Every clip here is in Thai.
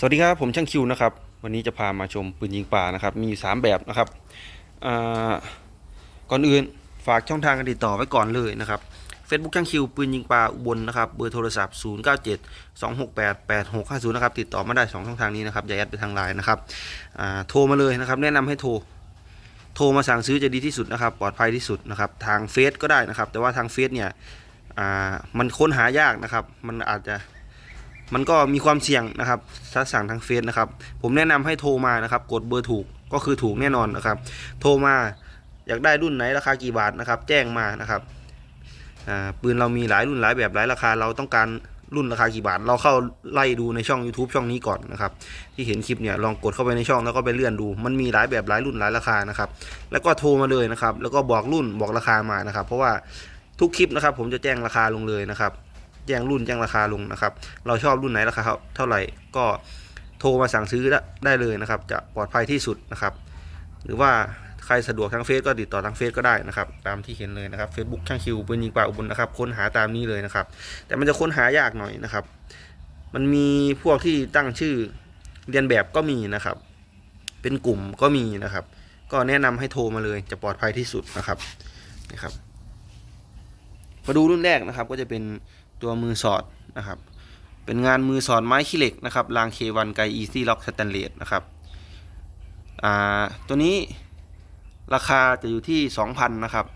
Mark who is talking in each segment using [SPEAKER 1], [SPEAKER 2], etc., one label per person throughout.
[SPEAKER 1] สวัสดีครับผมช่างคิวนะครับวันนี้จะพามาชมปืนยิงป่านะครับมีอยู่สามแบบนะครับก่อนอื่นฝากช่องทางการติดต่อไว้ก่อนเลยนะครับ Facebook ช่างคิวปืนยิงป่าอุบลนะครับเบอร์โทรศัพท์ 0 9 7 2 6 8 8 6 5 0นะครับติดต่อมาได้ 2 ช่องทางนี้นะครับอย่าแอดไปทางไลน์นะครับโทรมาเลยนะครับแนะนำให้โทรโทรมาสั่งซื้อจะดีที่สุดนะครับปลอดภัยที่สุดนะครับทางเฟซก็ได้นะครับแต่ว่าทางเฟซเนี่ยมันค้นหายากนะครับมันอาจจะ มันก็มีความเสี่ยงนะครับถ้าสั่งทางเฟซนะครับ ผมแนะนำให้โทรมานะครับ กดเบอร์ถูกก็คือถูกแน่นอนนะครับ โทรมาอยากได้รุ่นไหนราคากี่บาทนะครับ แจ้งมานะครับอ่าปืนเรามีหลายรุ่นหลายแบบหลายราคาเราต้องการรุ่นราคากี่บาท เราเข้าไล่ดูในช่อง YouTube ช่องนี้ก่อนนะครับ ที่เห็นคลิปเนี่ยลองกดเข้าไปในช่องแล้วก็ไปเลื่อนดู มันมีหลายแบบหลายรุ่นหลายราคานะครับ แล้วก็โทรมาเลยนะครับ แล้วก็บอกรุ่นบอกราคามานะครับ เพราะว่าทุกคลิปนะครับ ผมจะแจ้งราคาลงเลยนะครับ แจ้งรุ่นแจ้งราคาลงนะครับ เราชอบรุ่นไหนราคาเท่าไหร่ก็โทรมาสั่งซื้อได้เลยนะครับ จะปลอดภัยที่สุดนะครับ หรือว่าใครสะดวกทางเฟซก็ติดต่อทางเฟซก็ได้นะครับ ตามที่เห็นเลยนะครับ Facebook ช่างคิวปืนยิงป่าอุบลนะครับ ค้นหาตามนี้เลยนะครับ แต่มันจะค้นหายากหน่อยนะครับ มันมีพวกที่ตั้งชื่อเรียนแบบก็มีนะครับ เป็นกลุ่มก็มีนะครับ ก็แนะนำให้โทรมาเลยจะปลอดภัยที่สุดนะครับนะครับ มาดูรุ่นแรกนะครับ ก็จะเป็น ตัวมือสอดนะครับ เป็นงานมือสอดไม้ขี้เหล็กนะครับรางเควันไกอีซี่ล็อกสแตนเลสนะครับอ่าตัวนี้ราคาจะอยู่ที่ 2,000นะครับ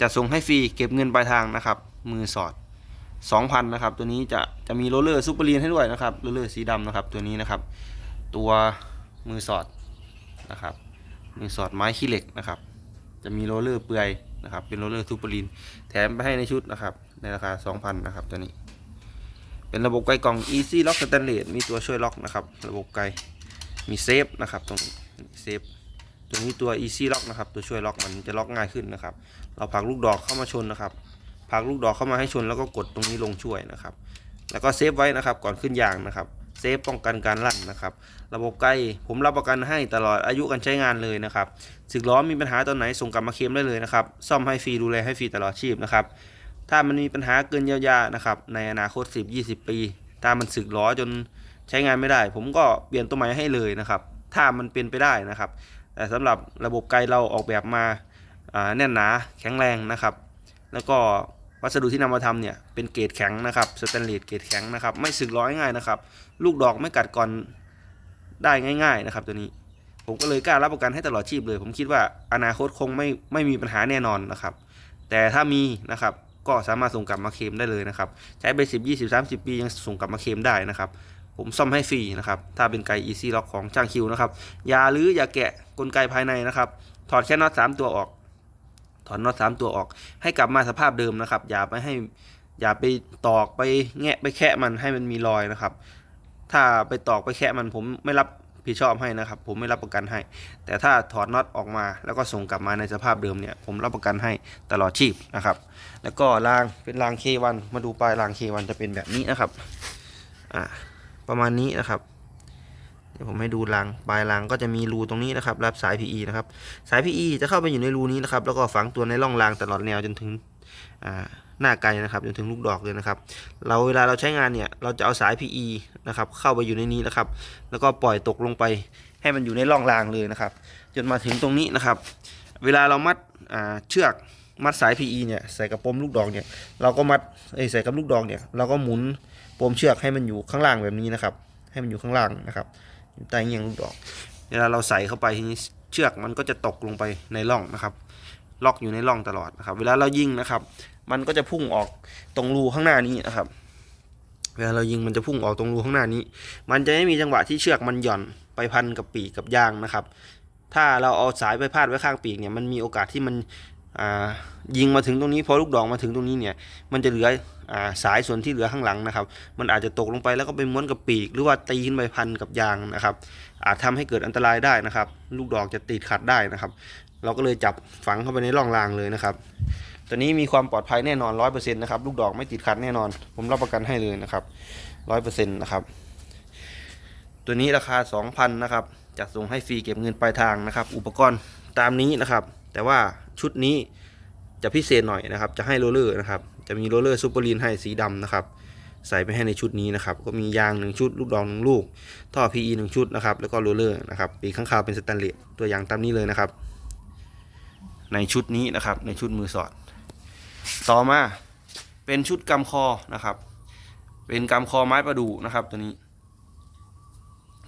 [SPEAKER 1] จะส่งให้ฟรีเก็บเงินปลายทางนะครับ มือสอด 2,000นะครับตัวนี้จะจะมีโรลเลอร์ซูเปอร์ลีนให้ด้วยนะครับโรลเลอร์สีดำนะครับตัวนี้นะครับ ตัวมือสอดนะครับมือสอดไม้ขี้เหล็กนะครับ จะมีโรลเลอร์เปลือยนะครับเป็นโรลเลอร์ซูเปอร์ลีนแถมไปให้ในชุดนะครับ ในราคา 2,000 นะครับตัวนี้ เป็นระบบไกลกล่อง Easy Lock Stainless มีตัวช่วยล็อกนะครับ ระบบไกลมีเซฟนะครับตรงนี้เซฟตัวนี้ตัว Easy Lock นะครับ ตัวช่วยล็อกมันจะล็อกง่ายขึ้นนะครับ เราผลักลูกดอกเข้ามาชนนะครับผลักลูกดอกเข้ามาให้ชนแล้วก็กดตรงนี้ลงช่วยนะครับ แล้วก็เซฟไว้นะครับก่อนขึ้นยางนะครับเซฟป้องกันการลั่นนะครับ ระบบไกลผมรับประกันให้ตลอดอายุการใช้งานเลยนะครับสึกล้อมีปัญหาตอนไหนส่งกลับมาเคลมได้เลยนะครับ ซ่อมให้ฟรีดูแลให้ฟรีตลอดชีพนะครับ ถ้ามันมีปัญหาเกินเยียวยานะครับ ในอนาคต 10-20 ปี ถ้ามันสึกล้อจนใช้งานไม่ได้ ผมก็เปลี่ยนตัวใหม่ให้เลยนะครับ ถ้ามันเป็นไปได้นะครับ แต่สำหรับระบบไกลเราออกแบบมาแน่นหนาแข็งแรงนะครับ แล้วก็วัสดุที่นำมาทำเนี่ยเป็นเกรดแข็งนะครับสแตนเลสเกรดแข็งนะครับไม่สึกล้อยง่ายนะครับ ลูกดอกไม่กัดก่อนได้ง่าย ๆนะครับ ตัวนี้ ผมก็เลยกล้ารับประกันให้ตลอดชีพเลย ผมคิดว่าอนาคตคงไม่ไม่มีปัญหาแน่นอนนะครับ แต่ถ้ามีนะครับ ก็สามารถส่งกลับมาเคลมได้เลยนะครับ ใช้ไป10 20 30 ปียังส่งกลับมาเคลมได้นะครับ ผมซ่อมให้ฟรีนะครับ ถ้าเป็นไก Easy Lock ของช่างคิวนะครับ อย่าหรืออย่าแกะกลไกภายในนะครับ ถอดแค่น็อต3ตัวออก ถอดน็อต3ตัวออก ให้กลับมาสภาพเดิมนะครับ อย่าไปให้ อย่าไปตอกไปแงะไปแคะมันให้มันมีรอยนะครับ ถ้าไปตอกไปแคะมันผมไม่รับ ผิดชอบให้นะครับ ผมไม่รับประกันให้ แต่ถ้าถอดน็อตออกมาแล้วก็ส่งกลับมาในสภาพเดิมเนี่ย ผมรับประกันให้ตลอดชีพนะครับ แล้วก็รางเป็นราง K1 มาดูปลายราง K1 จะเป็นแบบนี้นะครับอ่าประมาณนี้นะครับเดี๋ยวผมให้ดูรางปลายรางก็จะมีรูตรงนี้นะครับ รับสาย PE นะครับ สาย PE จะเข้าไปอยู่ในรูนี้นะครับ แล้วก็ฝังตัวในร่องรางตลอดแนวจนถึงอ่า หน้าไกลนะครับจนถึงลูกดอกเลยนะครับ เราเวลาเราใช้งานเนี่ยเราจะเอาสาย PE นะครับเข้าไปอยู่ในนี้นะครับ แล้วก็ปล่อยตกลงไปให้มันอยู่ในร่องรางเลยนะครับ จนมาถึงตรงนี้นะครับ เวลาเรามัดเชือกมัดสาย PE เนี่ยใส่กับปมลูกดอกเนี่ยเราก็มัดเอ้ใส่กับลูกดอกเนี่ยเราก็หมุนปมเชือกให้มันอยู่ข้างล่างแบบนี้นะครับ ให้มันอยู่ข้างล่างนะครับอยู่ใต้เงียงลูกดอก เวลาเราใส่เข้าไปทีนี้เชือกมันก็จะตกลงไปในร่องนะครับ ล็อกอยู่ในร่องตลอดนะครับ เวลาเรายิงนะครับ มันก็จะพุ่งออกตรงรูข้างหน้านี้นะครับ เวลาเรายิงมันจะพุ่งออกตรงรูข้างหน้านี้ มันจะไม่มีจังหวะที่เชือกมันหย่อนไปพันกับปีกกับยางนะครับ ถ้าเราเอาสายไปพาดไว้ข้างปีกเนี่ยมันมีโอกาสที่มันยิงมาถึงตรงนี้พอลูกดอกมาถึงตรงนี้เนี่ยมันจะเหลืออาสายส่วนที่เหลือข้างหลังนะครับ มันอาจจะตกลงไปแล้วก็ไปม้วนกับปีก หรือว่าตีขึ้นไปพันกับยางนะครับ อาจทำให้เกิดอันตรายได้นะครับ ลูกดอกจะติดขัดได้นะครับ เราก็เลยจับฝังเข้าไปในร่องรางเลยนะครับ ตัวนี้มีความปลอดภัยแน่นอนร้อยเปอร์เซ็นต์นะครับลูกดอกไม่ติดขัดแน่นอน ผมรับประกันให้เลยนะครับร้อยเปอร์เซ็นต์นะครับตัวนี้ราคาสองพันนะครับจัดส่งให้ฟรีเก็บเงินปลายทางนะครับ อุปกรณ์ตามนี้นะครับ แต่ว่าชุดนี้จะพิเศษหน่อยนะครับ จะให้โรเลอร์นะครับ จะมีโรเลอร์ซูเปอร์ลีนให้สีดำนะครับ ใส่ไปให้ในชุดนี้นะครับ ก็มียางหนึ่งชุด ลูกดองหนึ่งลูก ท่อ PE หนึ่งชุดนะครับ แล้วก็โรเลอร์นะครับ ปีกข้างคาวเป็นสแตนเลสตัวอย่างตามนี้เลยนะครับ ในชุดนี้นะครับ ในชุดมือสอด ต่อมาเป็นชุดกำคอนะครับ เป็นกำคอไม้ประดู่นะครับ ตัวนี้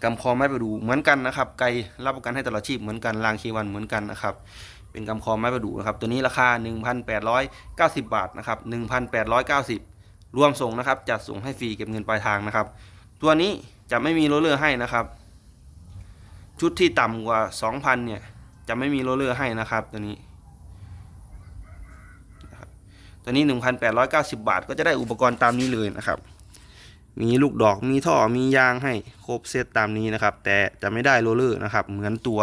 [SPEAKER 1] กำคอไม้ประดู่เหมือนกันนะครับ ไกลรับประกันให้ตลอดชีพเหมือนกันรางเควันเหมือนกันนะครับ เป็นกำคอไม้ประดู่นะครับ ตัวนี้ราคา 1,890 บาทนะครับ 1,890 รวมส่งนะครับ จัดส่งให้ฟรีเก็บเงินปลายทางนะครับ ตัวนี้จะไม่มีโรเลอร์ให้นะครับ ชุดที่ต่ำกว่า 2,000เนี่ยจะไม่มีโรเลอร์ให้นะครับ ตัวนี้ ตัวนี้ 1,890 บาท ก็จะได้อุปกรณ์ตามนี้เลยนะครับ มีลูกดอกมีท่อมียางให้ครบเซตตามนี้นะครับ แต่จะไม่ได้โรลเลอร์นะครับ เหมือนตัว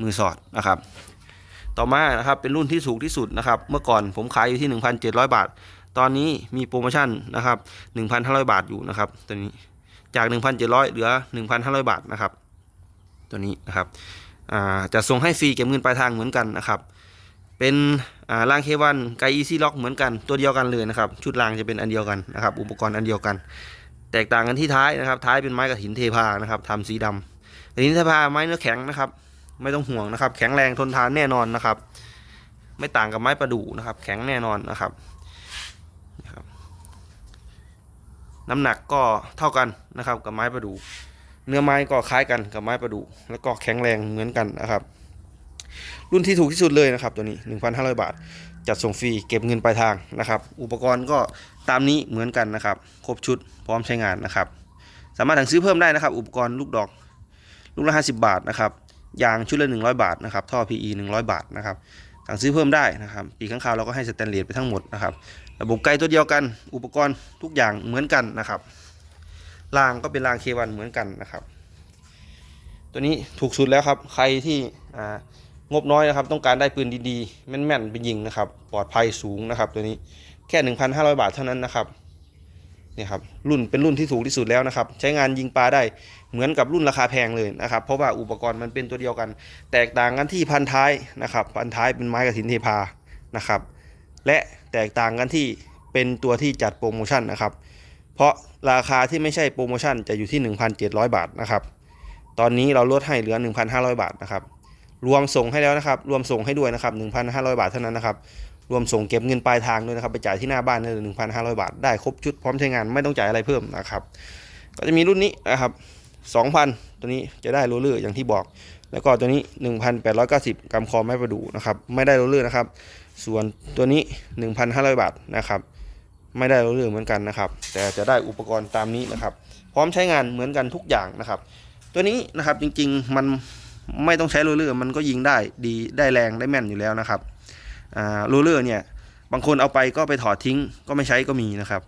[SPEAKER 1] มือสอดนะครับ ต่อมานะครับเป็นรุ่นที่สูงที่สุดนะครับ เมื่อก่อนผมขายอยู่ที่ 1,700 บาท ตอนนี้มีโปรโมชั่นนะครับ1,500 บาทอยู่นะครับ ตัวนี้จาก 1,700เหลือ 1,500 บาทนะครับ ตัวนี้นะครับจะส่งให้ฟรีเก็บเงินปลายทางเหมือนกันนะครับ เป็นอ่างเควันไกอีซี่ล็อกเหมือนกันตัวเดียวกันเลยนะครับ ชุดรางจะเป็นอันเดียวกันนะครับ อุปกรณ์อันเดียวกัน แตกต่างกันที่ท้ายนะครับ ท้ายเป็นไม้กระถินเทพานะครับทำสีดำกระถินเทพาไม้เนื้อแข็งนะครับ ไม่ต้องห่วงนะครับ แข็งแรงทนทานแน่นอนนะครับ ไม่ต่างกับไม้ประดู่นะครับ แข็งแน่นอนนะครับนะครับน้ำหนักก็เท่ากันนะครับ กับไม้ประดู่เนื้อไม้ก็คล้ายกันกับไม้ประดู่แล้วก็แข็งแรงเหมือนกันนะครับ รุ่นที่ถูกที่สุดเลยนะครับตัวนี้ 1,500 บาท จัดส่งฟรีเก็บเงินปลายทางนะครับ อุปกรณ์ก็ตามนี้เหมือนกันนะครับ ครบชุดพร้อมใช้งานนะครับ สามารถสั่งซื้อเพิ่มได้นะครับ อุปกรณ์ลูกดอกลูกละ50 บาทนะครับยางชุดละ100 บาทนะครับท่อ PE 100 บาทนะครับสั่งซื้อเพิ่มได้นะครับปีข้างคาวเราก็ให้สแตนเลสไปทั้งหมดนะครับ ระบบไกลตัวเดียวกัน อุปกรณ์ทุกอย่างเหมือนกันนะครับรางก็เป็นรางเควันเหมือนกันนะครับ ตัวนี้ถูกสุดแล้วครับ ใครที่อ่า งบน้อยนะครับ ต้องการได้ปืนดีๆ แม่นๆ ไปยิงนะครับ ปลอดภัยสูงนะครับ ตัวนี้แค่ 1,500 บาทเท่านั้นนะครับนี่ครับรุ่นเป็นรุ่นที่สูงที่สุดแล้วนะครับ ใช้งานยิงปลาได้เหมือนกับรุ่นราคาแพงเลยนะครับ เพราะว่าอุปกรณ์มันเป็นตัวเดียวกัน แตกต่างกันที่พันท้ายนะครับ พันท้ายเป็นไม้กระถินเทพานะครับ และแตกต่างกันที่เป็นตัวที่จัดโปรโมชั่นนะครับ เพราะราคาที่ไม่ใช่โปรโมชั่นจะอยู่ที่ 1,700 บาทนะครับ ตอนนี้เราลดให้เหลือ 1,500 บาทนะครับ รวมส่งให้แล้วนะครับ รวมส่งให้ด้วยนะครับ 1,500 บาทเท่านั้นนะครับ รวมส่งเก็บเงินปลายทางด้วยนะครับ ไปจ่ายที่หน้าบ้านได้เลย1,500 บาท ได้ครบชุดพร้อมใช้งานไม่ต้องจ่ายอะไรเพิ่มนะครับ ก็จะมีรุ่นนี้นะครับ 2,000 ตัวนี้จะได้โรลเลอร์อย่างที่บอก แล้วก็ตัวนี้ 1,890กำคอไม้ประดูนะครับ ไม่ได้โรลเลอร์นะครับ ส่วนตัวนี้ 1,500 บาทนะครับ ไม่ได้โรลเลอร์เหมือนกันนะครับ แต่จะได้อุปกรณ์ตามนี้นะครับ พร้อมใช้งานเหมือนกันทุกอย่างนะครับ ตัวนี้นะครับจริงๆมัน ไม่ต้องใช้โรลเลอร์มันก็ยิงได้ดีได้แรงได้แม่นอยู่แล้วนะครับโรลเลอร์เนี่ยบางคนเอาไปก็ไปถอดทิ้งก็ไม่ใช้ก็มีนะครับ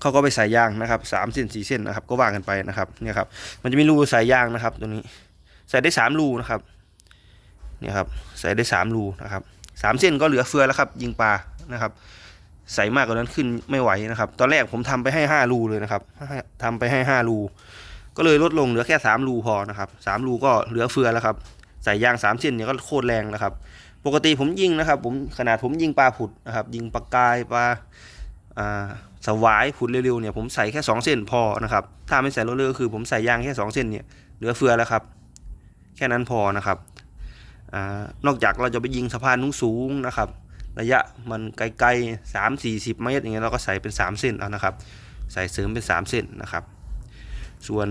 [SPEAKER 1] เขาก็ไปใส่ยางนะครับสามเส้นสี่เส้นนะครับก็ว่ากันไปนะครับเนี่ยครับมันจะมีรูใส่ยางนะครับตัวนี้ใส่ได้สามรูนะครับเนี่ยครับใส่ได้สามรูนะครับสามเส้นก็เหลือเฟือแล้วครับ ยิงปลานะครับ ใส่มากกว่านั้นขึ้นไม่ไหวนะครับ ตอนแรกผมทำไปให้ห้ารูเลยนะครับทำไปให้ห้ารู ก็เลยลดลงเหลือแค่สามรูพอนะครับสามรูก็เหลือเฟือแล้วครับใส่ยางสามเส้นเนี่ยก็โคตรแรงนะครับ ปกติผมยิงนะครับ ผมขนาดผมยิงปลาผุดนะครับ ยิงปลากายปลาสวายผุดเร็วๆเนี่ยผมใส่แค่สองเส้นพอนะครับ ถ้าไม่ใส่โรลเลอร์ก็คือผมใส่ยางแค่สองเส้นเนี่ยเหลือเฟือแล้วครับ แค่นั้นพอนะครับอนอกจากเราจะไปยิงสะพานสูงๆนะครับ ระยะมันไกลๆสามสี่สิบเมตรอย่างเงี้ยเราก็ใส่เป็นสามเส้นเอานะครับ ใส่เสริมเป็นสามเส้นนะครับ ส่วน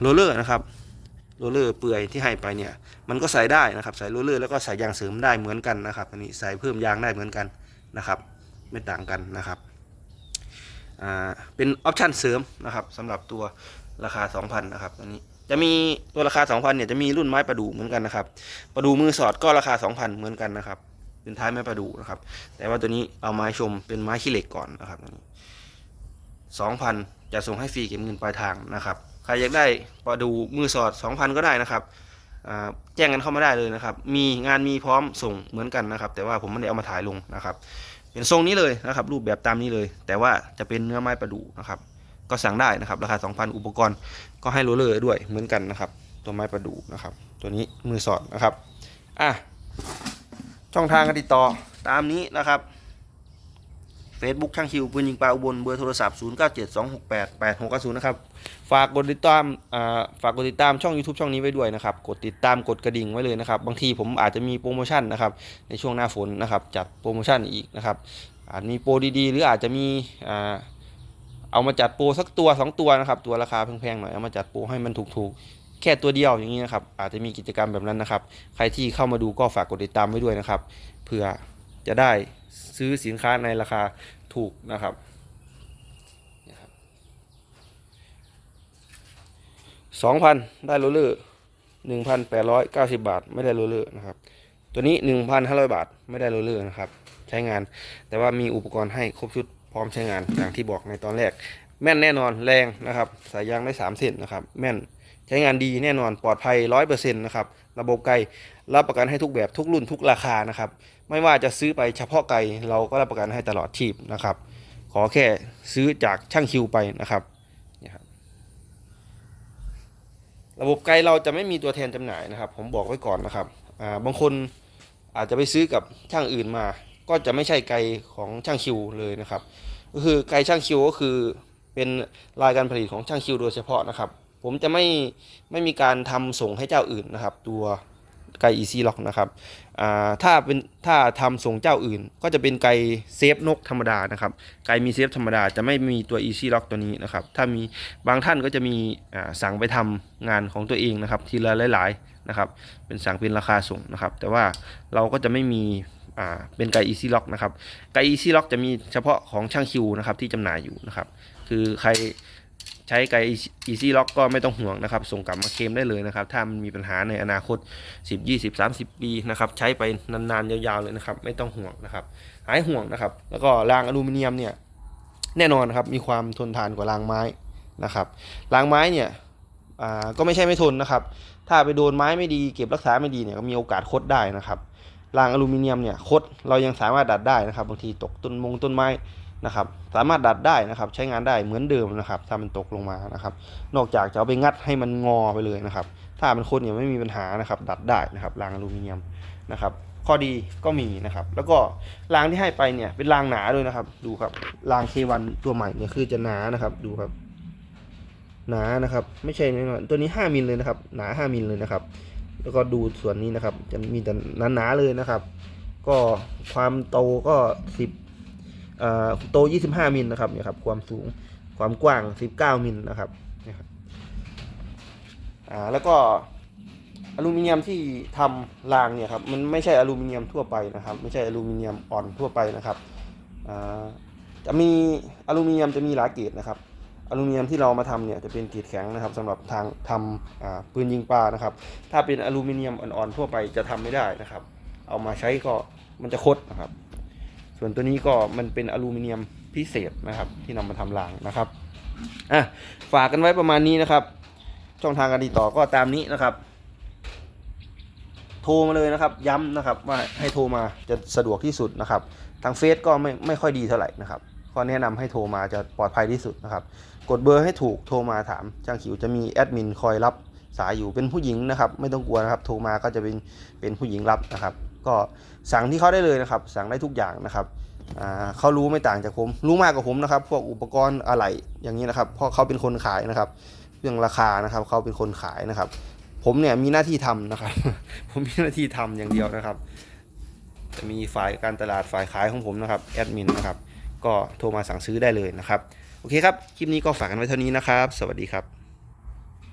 [SPEAKER 1] โรลเลอร์นะครับโรลเลอร์เปื่อยที่ให้ไปเนี่ยมันก็ใส่ได้นะครับใส่โรลเลอร์แล้วก็ใส่ยางเสริมได้เหมือนกันนะครับอันนี้ใส่เพิ่มยางได้เหมือนกันนะครับ ไม่ต่างกันนะครับเป็นออปชันเสริมนะครับสำหรับตัวราคา 2,000นะครับอันนี้จะมีตัวราคา 2,000เนี่ยจะมีรุ่นไม้ประดู่เหมือนกันนะครับประดู่มือสอดก็ราคา 2,000 เหมือนกันนะครับเป็นท้ายไม้ประดู่นะครับ แต่ว่าตัวนี้เอาไม้ชมเป็นไม้ขี้เหล็กก่อนนะครับอันนี้ 2,000 จะส่งให้ฟรีเก็บเงินปลายทางนะครับ ใครอยากได้ประดูมือสอด 2,000 ก็ได้นะครับแจ้งกันเข้ามาได้เลยนะครับ มีงานมีพร้อมส่งเหมือนกันนะครับ แต่ว่าผมไม่ได้เอามาถ่ายลงนะครับ เป็นทรงนี้เลยนะครับ รูปแบบตามนี้เลย แต่ว่าจะเป็นเนื้อไม้ประดูนะครับ ก็สั่งได้นะครับ ราคา 2,000 อุปกรณ์ก็ให้โรลเลอร์ด้วยเหมือนกันนะครับ ตัวไม้ประดูนะครับ ตัวนี้มือสอดนะครับ อะ ช่องทางการติดต่อตามนี้นะครับ Facebook ช่างคิวปืนยิงปลาอุบลเบอร์โทรศัพท์ 0972688690 นะครับ ฝากกดติดตามอ่าฝากกดติดตามช่อง YouTube ช่องนี้ไว้ด้วยนะครับ กดติดตามกดกระดิ่งไว้เลยนะครับ บางทีผมอาจจะมีโปรโมชั่นนะครับ ในช่วงหน้าฝนนะครับ จัดโปรโมชั่นอีกนะครับ อาจมีโปรดีๆ หรืออาจจะมีอ่าเอามาจัดโปรสักตัว 2 ตัวนะครับ ตัวราคาแพงๆหน่อยเอามาจัดโปรให้มันถูกๆ แค่ตัวเดียวอย่างนี้นะครับ อาจจะมีกิจกรรมแบบนั้นนะครับ ใครที่เข้ามาดูก็ฝากกดติดตามไว้ด้วยนะครับ เพื่อจะได้ ซื้อสินค้าในราคาถูกนะครับ สองพันได้โรลเลอร์หนึ่งพันแปดร้อยเก้าสิบาท ไม่ได้โรลเลอร์นะครับ ตัวนี้หนึ่งพันห้าร้อยบาท ไม่ได้โรลเลอร์นะครับ ใช้งาน แต่ว่ามีอุปกรณ์ให้ครบชุดพร้อมใช้งานอย่างที่บอกในตอนแรก แม่นแน่นอนแรงนะครับ สายยางได้สามเส้นนะครับ แม่นใช้งานดีแน่นอนปลอดภัยร้อยเปอร์เซ็นต์นะครับ ระบบไกล รับประกันให้ทุกแบบทุกรุ่นทุกราคานะครับ ไม่ว่าจะซื้อไปเฉพาะไกลเราก็รับประกันให้ตลอดชีพนะครับ ขอแค่ซื้อจากช่างคิวไปนะครับเนี่ยครับ ระบบไกลเราจะไม่มีตัวแทนจำหน่ายนะครับ ผมบอกไว้ก่อนนะครับอ่าบางคนอาจจะไปซื้อกับช่างอื่นมา ก็จะไม่ใช่ไกลของช่างคิวเลยนะครับ ก็คือไกลช่างคิวก็คือเป็นรายการผลิตของช่างคิวโดยเฉพาะนะครับ ผมจะไม่ไม่มีการทำส่งให้เจ้าอื่นนะครับ ตัว ไกล Easy Lock นะครับอ่าถ้าเป็นถ้าทำส่งเจ้าอื่น ก็จะเป็นไกลเซฟนกธรรมดานะครับไกลมีเซฟธรรมดาจะไม่มีตัว Easy Lock ตัวนี้นะครับถ้ามีบางท่านก็จะมีอ่าสั่งไปทำงานของตัวเองนะครับทีละหลายๆนะครับเป็นสั่งเป็นราคาส่งนะครับ แต่ว่าเราก็จะไม่มีอ่าเป็นไก่ Easy Lock นะครับ ไก่ Easy Lock จะมีเฉพาะของช่างคิวนะครับที่จำหน่ายอยู่นะครับ คือใคร ใช้ไก Easy Lock ก็ไม่ต้องห่วงนะครับ ส่งกลับมาเคลมได้เลยนะครับ ถ้ามันมีปัญหาในอนาคต 10 20 30 ปีนะครับ ใช้ไปนานๆ ยาวๆเลยนะครับ ไม่ต้องห่วงนะครับ หายห่วงนะครับ แล้วก็รางอลูมิเนียมเนี่ยแน่นอนนะครับ มีความทนทานกว่ารางไม้นะครับ รางไม้เนี่ยอ่าก็ไม่ใช่ไม่ทนนะครับ ถ้าไปโดนไม้ไม่ดีเก็บรักษาไม่ดีเนี่ยก็มีโอกาสคดได้นะครับรางอลูมิเนียมเนี่ยคดเรายังสามารถดัดได้นะครับบางทีตกต้นมงต้นไม้ นะครับ สามารถดัดได้นะครับ ใช้งานได้เหมือนเดิมนะครับ ถ้ามันตกลงมานะครับ นอกจากจะเอาไปงัดให้มันงอไปเลยนะครับ ถ้าเป็นคนเนี่ยไม่มีปัญหานะครับ ดัดได้นะครับรางอลูมิเนียมนะครับข้อดีก็มีนะครับ แล้วก็รางที่ให้ไปเนี่ยเป็นรางหนาด้วยนะครับ ดูครับรางเควันตัวใหม่เนี่ยคือจะหนานะครับ ดูครับ หนานะครับ ไม่ใช่น้อยๆตัวนี้ 5มิลเลยนะครับ หนา 5มิลเลยนะครับ แล้วก็ดูส่วนนี้นะครับ จะมีแต่หนาๆเลยนะครับ ก็ความโตก็ 10 โต 25 มิลนะครับเนี่ยครับความสูงความกว้าง 19 มิลนะครับเนี่ยครับอ่าแล้วก็อลูมิเนียมที่ทำรางเนี่ยครับมันไม่ใช่อลูมิเนียมทั่วไปนะครับ ไม่ใช่อลูมิเนียมอ่อนทั่วไปนะครับอ่าจะมีอลูมิเนียมจะมีหลายเกรดนะครับอลูมิเนียมที่เรามาทำเนี่ยจะเป็นเกรดแข็งนะครับสำหรับทางทำปืนยิงปลานะครับ ถ้าเป็นอลูมิเนียมอ่อนๆทั่วไปจะทำไม่ได้นะครับ เอามาใช้ก็มันจะคดนะครับ ส่วนตัวนี้ก็มันเป็นอลูมิเนียมพิเศษนะครับ ที่นำมาทำรางนะครับอะฝากกันไว้ประมาณนี้นะครับ ช่องทางการติดต่อก็ตามนี้นะครับ โทรมาเลยนะครับ ย้ำนะครับว่าให้โทรมาจะสะดวกที่สุดนะครับ ทางเฟซก็ไม่ไม่ค่อยดีเท่าไหร่นะครับข้อแนะนำให้โทรมาจะปลอดภัยที่สุดนะครับ กดเบอร์ให้ถูกโทรมาถามช่างขิวจะมีแอดมินคอยรับสายอยู่เป็นผู้หญิงนะครับ ไม่ต้องกลัวนะครับ โทรมาก็จะเป็นเป็นผู้หญิงรับนะครับ ก็สั่งที่เขาได้เลยนะครับ สั่งได้ทุกอย่างนะครับเขารู้ไม่ต่างจากผม รู้มากกว่าผมนะครับ พวกอุปกรณ์อะไรอย่างนี้นะครับ เพราะเขาเป็นคนขายนะครับ เรื่องราคานะครับ เขาเป็นคนขายนะครับ ผมเนี่ยมีหน้าที่ทำนะครับ ผมมีหน้าที่ทำอย่างเดียวนะครับ จะมีฝ่ายการตลาดฝ่ายขายของผมนะครับแอดมินนะครับ ก็โทรมาสั่งซื้อได้เลยนะครับ โอเคครับ คลิปนี้ก็ฝากกันไว้เท่านี้นะครับ สวัสดีครับ